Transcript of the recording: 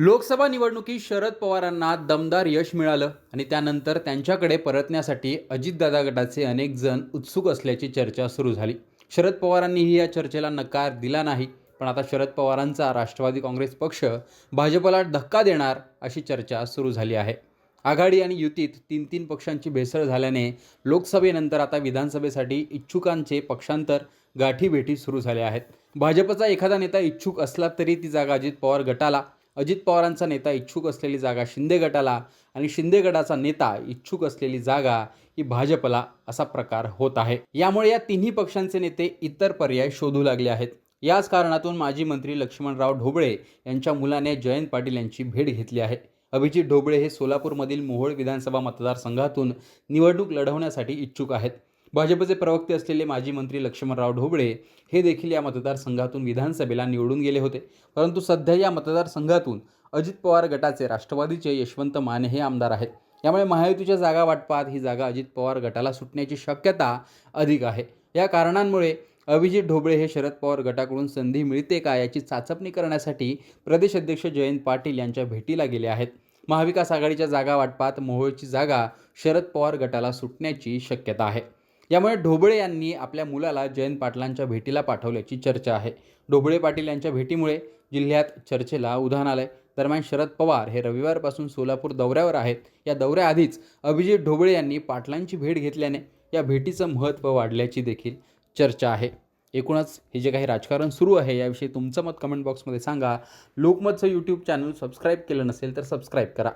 लोकसभा निवडणुकीत शरद पवारांना दमदार यश मिळालं आणि त्यानंतर त्यांच्याकडे परतण्यासाठी अजितदादा गटाचे अनेक जण उत्सुक असल्याची चर्चा सुरू झाली. शरद पवारांनीही या चर्चेला नकार दिला नाही पण आता शरद पवारांचा राष्ट्रवादी काँग्रेस पक्ष भाजपला धक्का देणार अशी चर्चा सुरू झाली आहे. आघाडी आणि युतीत तीन तीन पक्षांची भेसळ झाल्याने लोकसभेनंतर आता विधानसभेसाठी इच्छुकांचे पक्षांतर गाठीभेटी सुरू झाल्या आहेत. भाजपचा एखादा नेता इच्छुक असला तरी ती जागा अजित पवार गटाला अजित पवारांचा नेता इच्छुक असलेली जागा शिंदे गटाला आणि शिंदे गटाचा नेता इच्छुक असलेली जागा ही भाजपला असा प्रकार होत आहे. यामुळे या तिन्ही पक्षांचे नेते इतर पर्याय शोधू लागले आहेत. याच कारणातून माजी मंत्री लक्ष्मणराव ढोबळे यांच्या मुलाने जयंत पाटील यांची भेट घेतली आहे. अभिजित ढोबळे हे सोलापूरमधील मोहोळ विधानसभा मतदारसंघातून निवडणूक लढवण्यासाठी इच्छुक आहेत. भाजपचे प्रवक्ते असलेले माजी मंत्री लक्ष्मणराव ढोबळे हे देखील या मतदारसंघातून विधानसभेला निवडून गेले होते. परंतु सध्या या मतदारसंघातून अजित पवार गटाचे राष्ट्रवादीचे यशवंत माने हे आमदार आहेत. यामुळे महायुतीच्या जागा वाटपात ही जागा अजित पवार गटाला सुटण्याची शक्यता अधिक आहे. या कारणांमुळे अभिजित ढोबळे हे शरद पवार गटाकडून संधी मिळते का याची चाचपणी करण्यासाठी प्रदेश अध्यक्ष जयंत पाटील यांच्या भेटीला गेले आहेत. महाविकास आघाडीच्या जागा वाटपात मोहोळची जागा शरद पवार गटाला सुटण्याची शक्यता आहे. यामुळे ढोबळे यांनी आपल्या मुलाला जयंत पाटलांच्या भेटीला पाठवल्याची चर्चा आहे. ढोबळे पाटील यांच्या भेटीमुळे जिल्ह्यात चर्चेला उधाण आलंय. दरम्यान शरद पवार हे रविवारपासून सोलापूर दौऱ्यावर आहेत. या दौऱ्याआधीच अभिजित ढोबळे यांनी पाटलांची भेट घेतल्याने या भेटीचं महत्त्व वाढल्याची देखील चर्चा आहे. एकूणच हे जे काही राजकारण सुरू आहे याविषयी तुमचं मत कमेंट बॉक्समध्ये सांगा. लोकमतचं यूट्यूब चॅनल सबस्क्राईब केलं नसेल तर सबस्क्राईब करा.